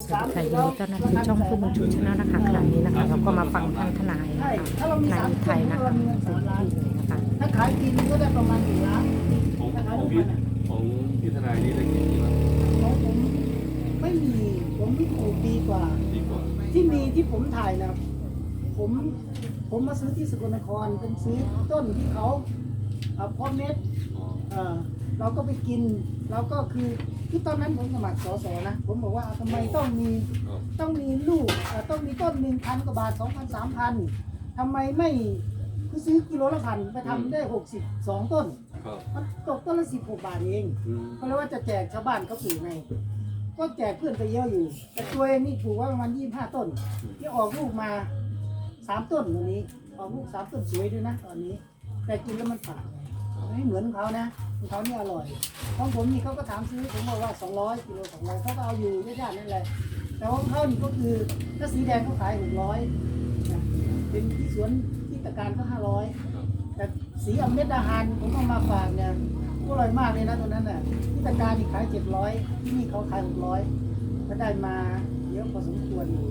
สวัสดีค่ะยินดีต้อนรับสู่ช่องผู้บรรจุชนะนะคะครั้งนี้นะคะเราก็มาฟังท่านทนายนะคะถ้าเรามีนายสามอุคทันยนะคะมีเล้านะคะ ถ้าขายกินก็ได้ประมาณสี่ล้านของของพี่ของพี่ทนายนี่ได้กี่ล้วของผมไม่มีผมม่ถูกดีกว่า ดีกว่าที่มีที่ผมถ่ายนะผมผมมาซื้อที่สกลนครเป็นซื้อต้นที่เขาเอาพาะเม็ดอ๋อ เออเราก็ไปกินเราก็คือคือตอนนั้นผมสมัครสสนะ ผมบอกว่าทำไมต้องมีครับต้องมีลูกเอ่อต้องมีต้นหนึ่งพันกว่าบาทสองพันสามพันทำไมไม่คือซื้อกิโลละพันไปทำได้หกสิบสองต้น ครับมันตกต้นละสิบหกบาทเองอืมก็เลยว่าจะแจกชาวบ้านเขาปลูกไงก็แจกเพื่อนไปเยอะอยู่ แต่ตัวเองนี่ปลูกไว่าประมาณยี่สิบห้าต้น ที่ออกลูกมาสามต้นวันนี้ ออกลูกสามต้นสวยด้วยนะ ตอนนี้ แต่กินแล้วมันฝาดไงไม่เหมือนของเขานะ ของเขาเนี่ยอร่อยของผมนี่เขาก็ถามซื้อผมบอกว่าสองร้อยกิโลสองร้อยเขาก็เอาอยู่ญาติๆนั่นแหละแต่ของเขานี่ก็คือถ้าสีแดงเขาขายหกร้อยเป็นที่สวนที่ตะการก็ห้าร้อยแต่สีอเมดาฮานผมเอามาฝากเนี่ยอร่อยมากเลยนะตัวนั้นน่ะที่ตะการนี่ขายเจ็ดร้อยที่นี่เขาขายหกร้อยก็ได้มาเยอะพอสมควรอยู่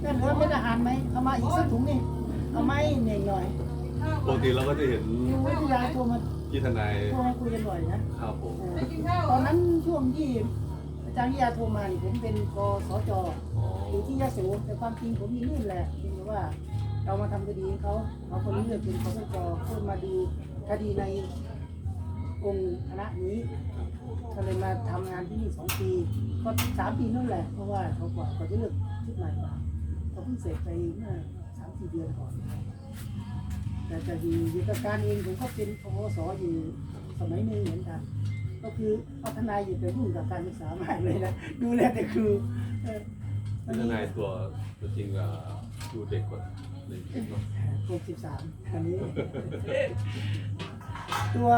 แต่เหลือเมดาฮานไหมเอามาอีกสักถุงนี่เอาไหมเหน่อยหน่อย ปกติเราก็จะเห็นดูวิทยาโทรมาพี่ทนายโทรมาคุยกันบ่อยนะครับผมเออตอนนั้นช่วงที่อาจารย์วิทยาโทรมานี่ผมเป็นกสจอ๋ออยู่ที่ยะโสแต่ความจริงผมมีนู่นแหละเพียงแต่ว่าเรามาทำคดีให้เขาเขาคนนี้เลือกเป็นกสจเพื่อมาดูคดีในองค์คณะนี้ก็เลยมาทำงานที่นี่สองปีก็สามปีนั่นแหละเพราะว่าเขากว่าเขาจะเลือกชุดใหม่มาเขาเพิ่งเสร็จไปเมื่อสามสี่เดือนก่อน แต่แต่อยู่อยู่กับการเองผมก็เป็นพอสอยู่สมัยหนึ่งเหมือนกัน ก็คือเอาทนายอยู่แต่ยุ่งกับการศึกษามากเลยนะดูแลแต่ครูเออพี่ทนายตัวตัวจริงอะดูเด็กกว่าในคลิปเนาะหกสิบสามอันนี้ ตัว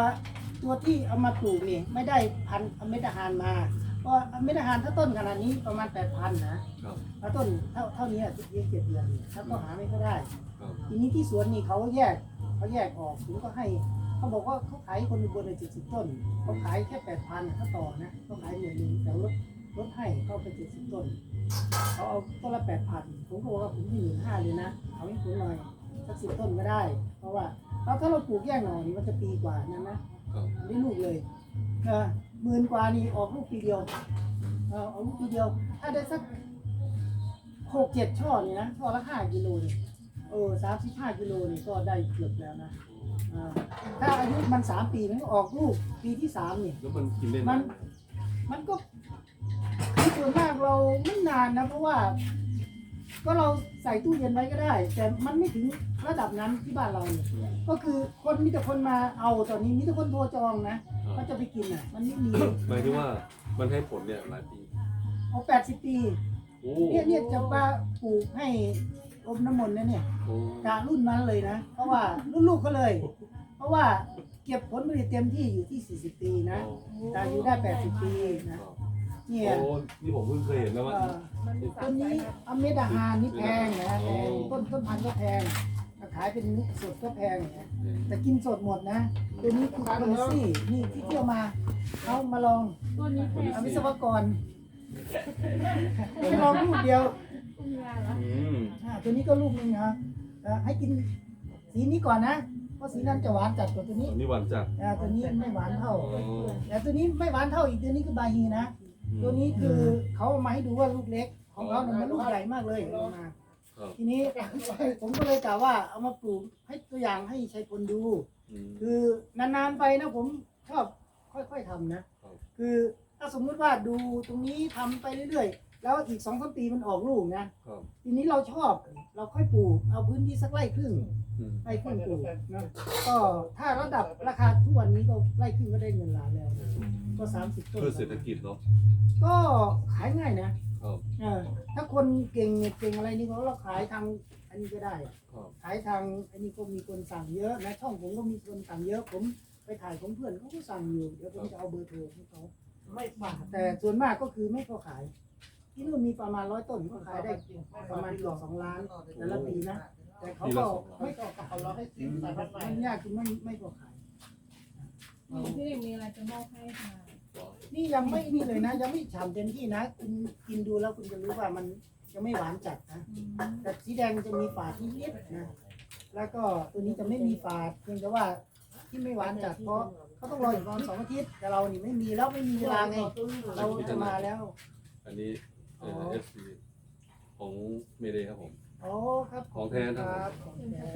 ตัวที่เอามาปลูกนี่ไม่ได้พันธุ์อเมดาฮานมา เพราะอเมดาฮานถ้าต้นขนาดนี้ประมาณแปดพันนะครับ ถ้าต้นเท่าเท่านี้เยี่เจ็ดเดือนถ้าก็หาไม่ค่อยได้ ครับทีนี้ที่สวนนี่เขาแยกเขาแยกออกผมก็ให้ เขาบอกว่าเขาขายคนอุบนในเจ็ดสิบต้นเขาขายแค่แปดพันถ้าต่อนะเขาขายหมื่นหนึ่งแต่ลดลดให้เข้าไปเจ็ดสิบต้นเขาเอาต้นละแปดพันผมก็บอกว่าผมให้หมื่นห้าเลยนะเอาให้ผมหน่อยสักสิบต้นก็ได้ เพราะว่าเราถ้าเราปลูกแยกหน่อยนี่มันจะปีกว่านั้นนะครับได้ลูกเลยเออหมื่นกว่านี่ออกลูกปีเดียวเออออกลูกปีเดียว ถ้าได้สักหกเจ็ดช่อนี่นะช่อละห้ากิโลนี่ เออสามสิบห้ากิโลนี่ก็ได้เกือบแล้วนะอ่าถ้าอายุมันสามปีมันก็ออกลูกปีที่สามนี่ แล้วมันกินได้มันานนมันก็คือส่วนมากเราไม่นานนะ เพราะว่า ก็เราใส่ตู้เย็นไว้ก็ได้ แต่มันไม่ถึงระดับนั้นที่บ้านเราเนี่ยก็คือคนมีแต่คนมาเอาตอนนี้มีแต่คนโทรจองนะเขาจะไปกินอะ มันไม่มีหมายถึงว่ามันให้ผลเนี่ยหลายปีเอาแปดสิบปี โอ้เนี่ยเนี่ยจะมาปลูกให้ อมน้ำมนต์นะเนี่ยโอ้การุ่นนั้นเลยนะ เพราะว่ารุ่นลูกเขาเลย เพราะว่าเก็บผลผลิตเต็มที่อยู่ที่ 40 ปีนะแต่อยู่ได้ 80 ปีนะเนี่ยโอ้นี่ผมเพิ่งเคยเห็นนะว่าเอ่อต้นนี้อเมดาฮานนี่แพงนะแพงต้นต้นพันธุ์ก็แพงขายเป็นสดก็แพงนะแต่กินสดหมดนะตัวนี้คือคอนซี่นี่ที่เที่ยวมาเขามาลองเอาวิศวกรให้ลองลูกเดียว อืมอ่าตัวนี้ก็ลูกหนึงนะเอ่อให้กินสีนี้ก่อนนะ เพราะสีนั้นจะหวานจัดกว่าตัวนี้อันนี้หวานจัดอ่าตัวนี้ไม่หวานเท่า อ๋อแต่ตัวนี้ไม่หวานเท่าอีกตัวนี้คือบาฮีนะตัวนี้คือเขาเอามาให้ดูว่าลูกเล็ก ของเขาเนี่ยมันลูกใหญ่มากเลยเอามาครับ ทีนี้ ผมก็เลยกล่าวว่าเอามาปลูกให้ตัวอย่างให้ชัยพลดู อืม คือนานๆไปนะผมชอบค่อยๆทำนะ ครับ คือถ้าสมมุติว่าดูตรงนี้ทำไปเรื่อยๆ แล้วอีกสองสามปีมันออกลูกนะ ครับทีนี้เราชอบเราค่อยปลูกเอาพื้นที่สักไร่ครึ่งอืมไร่ครึ่งปลูกนะก็ถ้าระดับราคาทุกวันนี้ก็ไร่ครึ่งก็ได้เงินล้านแล้วก็สามสิบต้นเพื่อเศรษฐกิจเนาะก็ขายง่ายนะครับ เออถ้าคนเก่งเนี่ยเก่งอะไรนี่เขาเราขายทางอันนี้ก็ได้ ครับขายทางอันนี้ก็มีคนสั่งเยอะนะช่องผมก็มีคนสั่งเยอะผมไปถ่ายของเพื่อนเขาก็สั่งอยู่เดี๋ยวผมจะเอาเบอร์โทรของเขาไม่ฝากแต่ส่วนมากก็คือไม่พอขาย ที่นู่นมีประมาณร้อยต้นก็ขายได้ประมาณเกือบสองล้านแต่ละปีนะ แต่เขาก็ไม่พอขายเราให้ซื้อแต่มันยากคือไม่ไม่พอขาย พี่เด็กมีอะไรจะมอบให้ค่ะก็นี่ยังไม่นี่เลยนะ ยังไม่ฉ่ำเต็มที่นะคุณกินดูแล้วคุณจะรู้ว่ามันยังไม่หวานจัดนะแต่สีแดงจะมีฝาดนิดๆนะแล้วก็ตัวนี้จะไม่มีฝาดเพียงแต่ว่าที่ไม่หวานจัดเพราะเขาต้องรออีกประมาณสองอาทิตย์แต่เรานี่ไม่มีแล้วไม่มีเวลาไงเราจะมาแล้ว อันนี้ เออ๋อฟซีของเมเดครับผม อ๋อครับของแท้คนะรับของแท้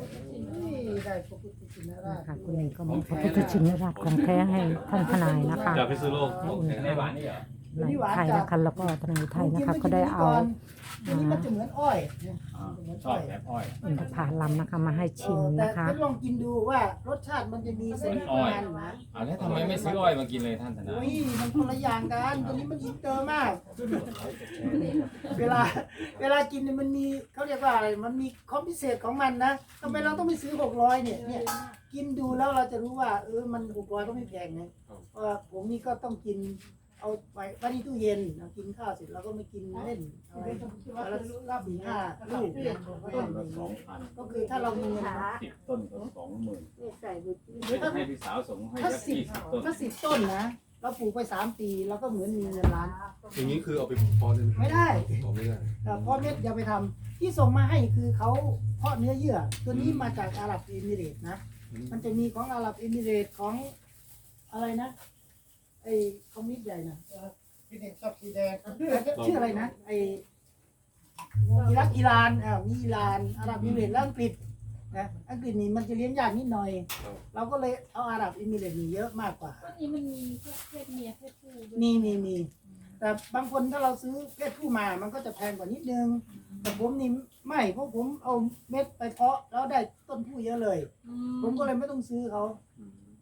นี่ได้พระพุทธชินราชค่ะคุณเองก็มอบพระพุทธชินราชของแท้ให้ท่านทนายนะคะจากพิษณุโลกของแท้ ไม่หวานนี่เหรอในไทยนะคะแล้วก็ทนายไทยนะคะ ก็ได้เอา ตัวนี้มันจะเหมือนอ้อยเนี่ยอ่าจะเหมือนชออ้บอยแบบอ้อย อินทผลัมนะคะมาให้ชิมเออแต่นะคะทดลองกินดูว่ารสชาติมันจะมีเสน่ห์ประมาณนะอ่าแล้วทำไมไม่ซื้ออ้อยมากินเลยท่านทนายอุ้ยมันคนละอย่างกันตัวนี้มันอินเตอร์มาก เวลาเวลากินเนี่ยมันมีเขาเรียกว่าอะไรมันมีความพิเศษของมันนะทำไมเราต้องไปซื้อหกร้อยเนี่ยเนี่ย กินดูแล้วเราจะรู้ว่าเออมันหกร้อยก็ไม่แพงนะเพราะว่าผมนี่ก็ต้องกิน เอาไปไว้ที่ตู้เย็นเรากินข้าวเสร็จเราก็ไม่กินเล่นอะไรวันละสี่ห้าลูกนะก็ต้นทำอละย่างสอนี้งพันก็คือถ้าเรามีเงินนะสิบต้นก็สองหมื่นใส่บุตรเดี๋ยวจะให้พี่สาวส่งให้ถ้าสักสิบยี่สิบต้นถ้าสิบต้นนะเราปลูกไปสามปีเราก็เหมือนมีเงินล้าน อย่างนี้คือเอาไปเพาะได้ไหมไม่ได้อ๋อไม่ได้แต่พ่อเม็ดอย่าไปทำที่ส่งมาให้คือเขาเพาะเนื้อเยื่อ ตัวนี้มาจากอาหรับเอมิเรตส์นะ มันจะมีของอาหรับเอมิเรตส์ของอะไรนะ ไอ้คอมมิวนิสต์ใหญ่นะพี่เด็กชอบสีแดงชื่ออะไรนะไอ้อิรักอิหร่านอ่ามีอิหร่านอาหรับเอมิเรตส์แล้วอังกฤษนะอังกฤษนี่มันจะเลี้ยงยากนิดหน่อยเราก็เลยเอาอาหรับเอมิเรตส์นี่เยอะมากกว่า วันนี้มันมีเพศเมียเพศผู้ด้วยมีมีมีแต่บางคนถ้าเราซื้อเพศผู้มามันก็จะแพงกว่านิดนึง แต่ผมนี่ไม่เพราะผมเอาเม็ดไปเพาะแล้วได้ต้นผู้เยอะเลยผมก็เลยไม่ต้องซื้อเขา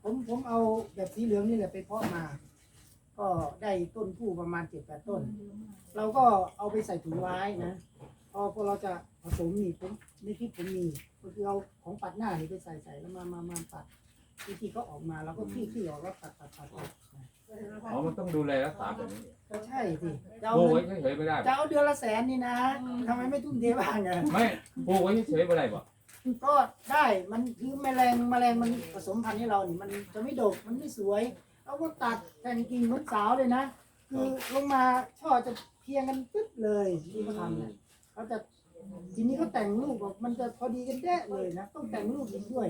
ผมผมเอาแบบสีเหลืองนี่แหละไปเพาะมา ก็ได้ต้นผู้ประมาณเจ็ดแปดต้น เราก็เอาไปใส่ถุงไว้นะพอพอเราจะผสมนี่ผมในที่ผมมีก็คือเอาของปัดหน้านี่ไปใส่ใส่แล้วมามามาปัดวิธีเขาออกมาเราก็คลี่คลี่ออกแล้วปัดปัดปัดปัดนะอ๋อมันต้องดูแลรักษาแบบนี้ก็ใช่สิจะเอาปลูกเงิไว้นเฉยๆไม่ได้จะเอาเดือนละแสนนี่นะทำไมไม่ทุ่มเทบ้างอะไม่ปลูกไว้เฉยๆไม่ได้บ่ก็ได้มันคือแมลงแมลงมันผสมพันธุ์ให้เรานี่มันจะไม่ดกมันไม่สวย เราก็ตัดแต่งกิ่งเหมือนสาวเลยนะ คือลงมาช่อจะเพียงกันปึ๊บเลยที่เขาทำเนี่ยเขาจะทีนี้เขาแต่งลูกออกมันจะพอดีกันแด้เลยนะ ต้องแต่งลูกอีกด้วย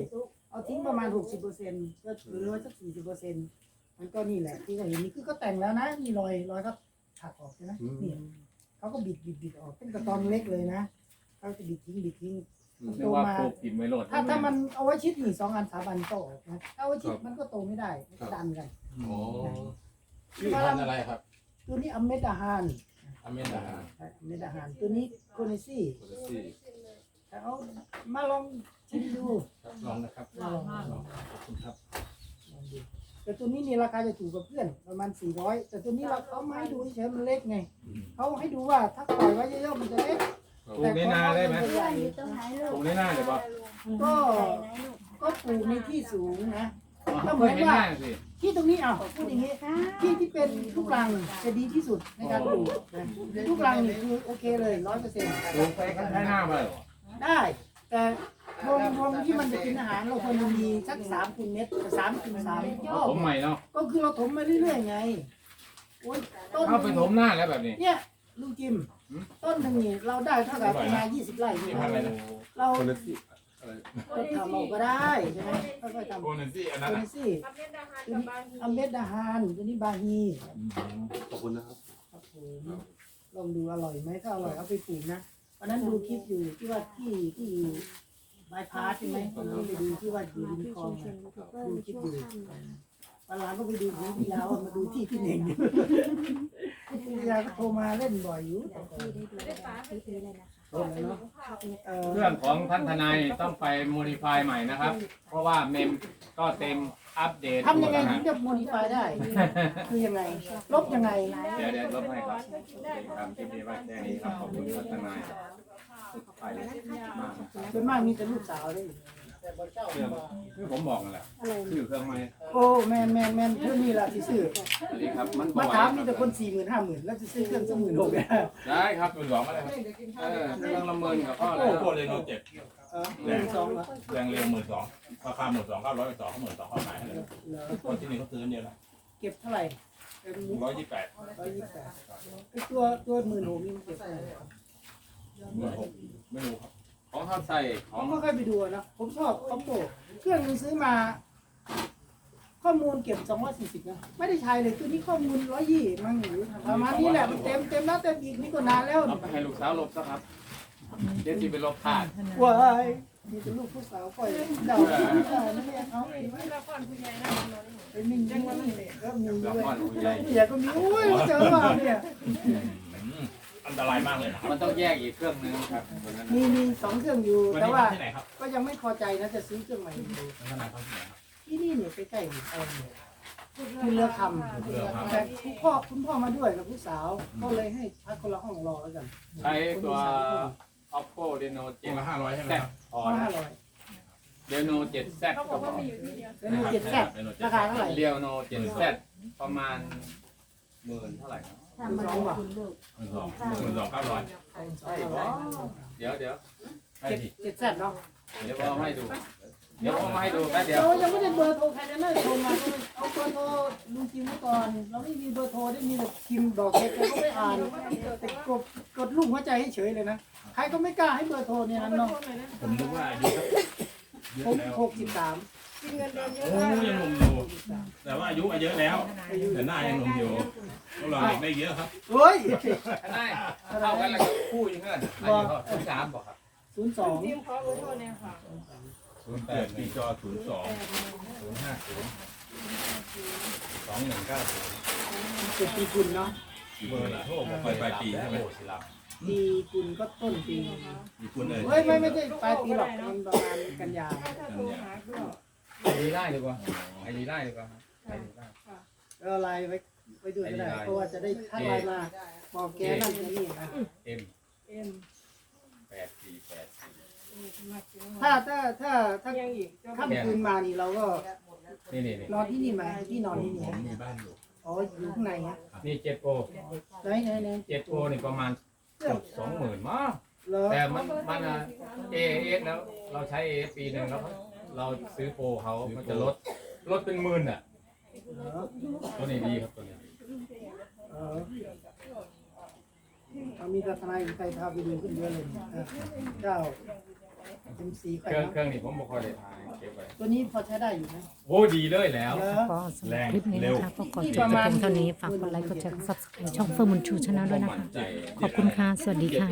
เอาทิ้งประมาณหกสิบเปอร์เซ็นต์ก็เหลือไว้สักสี่สิบเปอร์เซ็นต์มันก็นี่แหละ ที่เราเห็นนี่คือก็แต่งแล้วนะนี่รอยรอยเขาถักออกใช่ไหมนี่เขาก็บิดบิดบิดออกตั้งแต่ตอนเล็กเลยนะเขาจะบิดทิ้งบิดทิ้ง นึกว่าปลูกกินไม่รอดถ้าถ้ามันเอาไว้ชิดหนึ่งสองอันสามอันก็ออกนะถ้าเอาไว้ชิดมันก็โตไม่ได้มันก็ดันกันอ๋อชื่อพันธุ์อะไรครับตัวนี้อเมดาฮานอเมดาอเมดาฮานตัวนี้โคเนซี่โคเนซี่แต่เอามาลองชิมดูครับลองนะครับมาลองมาลองขอบคุณครับลองดูแต่ตัวนี้นี่ราคาจะถูกกว่าเพื่อนประมาณสี่ร้อยแต่ตัวนี้เราเขาไม่ให้ดูเฉยๆมันเล็กไงเขาให้ดูว่าถ้าปล่อยไว้เยอะๆมันจะเล็ก ปลูกในนาได้ไหมแต่ของเรานจะใญ่ต้องหายลูปลูกกในนาได้บ่ก็ใส่ไหนลูกก็ปลูกในที่สูงนะก็เหเคมือยนเห็นว่าหน้าสิที่ตรงนี้อะพูดอย่างนี้ที่ที่เป็นลูกรังจะดีที่สุดในการปลูกนะลูกรังนี่คือโอเคเลยร้อยเปอร์เซ็นต์ปลูกไปกันให้หน้าไปเหรอได้ แต่รวมรวมที่มันจะกินอาหารเราควรจะมีสักสามคูณเม็ดสามคูณสามยอดผมใหม่เนาะก็คือเราถมมาเรื่อยๆไงโอ้ยต้นเข้าไปถมหน้าแล้วแบบนี้เนี่ย ลุงจิมหืมต้นหนึ่งนี่เราได้เท่ากับประมาณยี่สิบไร่นี่พันธุ์อะไรนะเราโคเนซี่อะไรก็ทำเอาก็ได้ใช่ไหมค่อยๆทำโกนันซี่อันตันั้นวนี้สิตัวนี้อเมดาฮานตัวนี้บาฮีขอบคุณนะครับครับผมลองดูอร่อยไหมถ้าอร่อยเอาไปปลูกนะวันนั้นดูคลิปอยู่ที่ว่าที่ที่อยู่บายพาสใช่ไหมวันนั้นไปดูที่ว่าอยู่ริมคลองอะ ดูคลิปอยู่วันหลังก็ไปดูของพี่ยาวมาดูที่พี่เน่ง พี่ยาวก็โทรมาเล่นบ่อยอยู่แต่ก่อนโทรแล้วเนาะเอ่อเครื่องของท่านทนายต้องไปโมดิฟายใหม่นะครับ เพราะว่าเมมก็เต็มอัปเดตทำยังไงนะถึงจะโมดิฟายได้ คือยังไง ลบยังไง เดี๋ยวเดี๋ยวลบให้ครับครับคลิปนี้ไว้แค่นี้ครับขอบคุณท่านทนายไปมาก ส่วนมากมีแต่ลูกสาวเลย เครื่องคือผมบอกนั่นแหละคือเครื่องไม้โอ้แมนแมนแมนเพื่อนนี่ละที่ซื้ออันนี้ครับ มันมาถามมีแต่คนสี่หมื่นห้าหมื่นแล้วจะซื้อเครื่องสองหมื่นหกเนี่ยได้ครับเป็นหลวงอะไรครับเออเครื่องละเมินกับพ่อโอ้แล้วโหเรโนเจ็ดเออหนึ่งสองเหรอแรงเรียงหมื่นสองราคาหมื่นสองเก้าร้อยสองเขาหมื่นสองเขาขายให้เลยเหรอคนที่นี่เขาซื้อเนี่ยแหละเก็บเท่าไหร่เป็นร้อยยี่สิบแปดร้อยยี่สิบแปดไอตัวตัวหมื่นหกนี่มันเก็บได้หมื่นหกไม่รู้ครับ ของเขาใส่ขผองมก็เคยไปดูนะผมชอบคอมโบเครื่องนึงซื้อมา ข้อมูลเก็บสองร้อยสี่สิบนะไม่ได้ใช้เลยคือนี่ข้อมูลร้อยยี่มันหรือประมาณนี้แหละมันเต็มเต็มแล้วเต็มอีกนี่ก็นานแล้วเอาไปให้ลูกสาวลบซะครับ เดี๋ยวที่ไปลบขาดว้ายมีแต่ลูกผู้สาวก่อยเดาไม่ได้นะเนี่ยเอาไม่ละครผู้ใหญ่นะเป็นมิ่งจังว่านี่ก็มีละด้วยครผู้ใหญ่เนี่ยก็มีโอ้ยเจอว่าเนี่ย อืมอันตรายมากเลยนะครับมันต้องแยกอีกเครื่องนึงครับตัวนั้นมีน่ะมีสองเครื่องอยู่ วันแต่นี้ว่ามาที่ไหนครับก็ยังไม่พอใจนะจะซื้อเครื่องใหม่ดูทนายเขาที่ไหนครับ ที่นี่เนี่ยใกล้ๆเอาเนี่ยคือเรือคำแต่คุณพ่อคุณพ่อมาด้วยกับผู้สาวก็เลยให้พักคนละห้องรอแล้วกันใช้ตัว oppo reno เจ็ดละห้าร้อยใช่ไหม7 z ครับพอห้องนะห้าร้อย reno 7 z เขาบก็อกพว่าอ มีอยู่ที่เดียว แล้วมีเจ็ดแซดราคาเท่าไหร่เรียวโน7 z ประมาณหมื่นเท่าไหร่ นะสองบาทหมื่นสองหมื่นสองเก้าร้อยใช่เดี๋ยวเดี๋ยวใช่เจ็ดดิเจ็ดแซดเนาะเดี๋ยวเอามาให้ดู เดี๋ยวเอามาให้ดูแป๊บเดียว เรายังไม่ได้เบอร์โทรใครเลยนะโทรมาเอาเบอร์โทรลุงจิมไว้ก่อน เราไม่มีเบอร์โทรได้มีแต่พิมพ์ดอกเห็ดแต่ก็ไม่อ่านแต่กดกดลูกหัวใจให้เฉยเลยนะ ใครก็ไม่กล้าให้เบอร์โทรเนี่ยนะเนาะผมนึกว่าอายุสักเยผมอะแล้วหกสิบสาม กินเงินเดือนเยอะโอ้ยังหนุ่มอยู่ แต่ว่าอายุอะเยอะแล้ว แต่หน้ายังหนุ่มอยู่พวกเราเด็กได้เยอะครับ เฮ้ยได้เข้ากันแล้วก็คู่อยังเงี้ยอายุเขาสิบสามบอกครับศูนย์สองทีมขอเบอร์โทรเนี่ยค่ะศูนย์แปดปีจอศูนย์สองศูนย์ห้าศูนย์สองหนึ่งเก้าศูนย์เจ็ดปีกุลเนาะเบอร์ละโทรบอกไปปลายปีใช่ไหมปีกุลก็ต้นปีมีคุณเลยเฮ้ยไม่ไม่ใช่ปลายปีหรอกมันประมาณกันยาถ้าโทรหาก็ ไอดีได้ดีกว่าไอดีได้ดีกว่าไอดีได้ก็ไลน์ไว้ไว้ด้วยก็ได้เพราะว่าจะได้ทักไลน์มาบอกแกนั่นแกนี่นะเอ็มเอ็มแปดสี่แปดสี่มาถึงถ้าถ้าถ้าถ้ายังอีกค่ำคืนมานี่เราก็นี่นี่นี่นอนที่นี่ไหมที่นอนที่ผนี่มมีบ้านอยู่อ๋ออยู่ข้างในฮะนี่เจ็ดโปไหนไหนไหนเจ็ดโปนี่ประมาณเกือบสองหมื่นมั้งเหรอแต่มันมันเอเอสแล้วเราใช้เอปีหนึ่งแล้ว เราซื้อโปรเขามันจะลดลดเป็นหมื่นอะเหรอตัวนี้ดีครับตัวนี้เออเอามีแต่ทนายใครพาไปดูขึ้นเยอะเลยเนี่ยเออเจ้าเป็นสีเคไข่รื่องเนาะเครื่องนี้ผมบอกคอยได้ทายเก็บไว้ตัวนี้พอใช้ได้อยู่ไหมโอ้ดีเลยแล้วเหรอก็สำหรับคลิปนี้นะคะก็ขอจบแต่เพียงเท่านี้ฝากกดไลค์กดแชร์กด subscribe ช่องเฟิร์มบุญชูชาแนลด้วยนะคะขอบคุณค่ะ สวัสดีค่ะ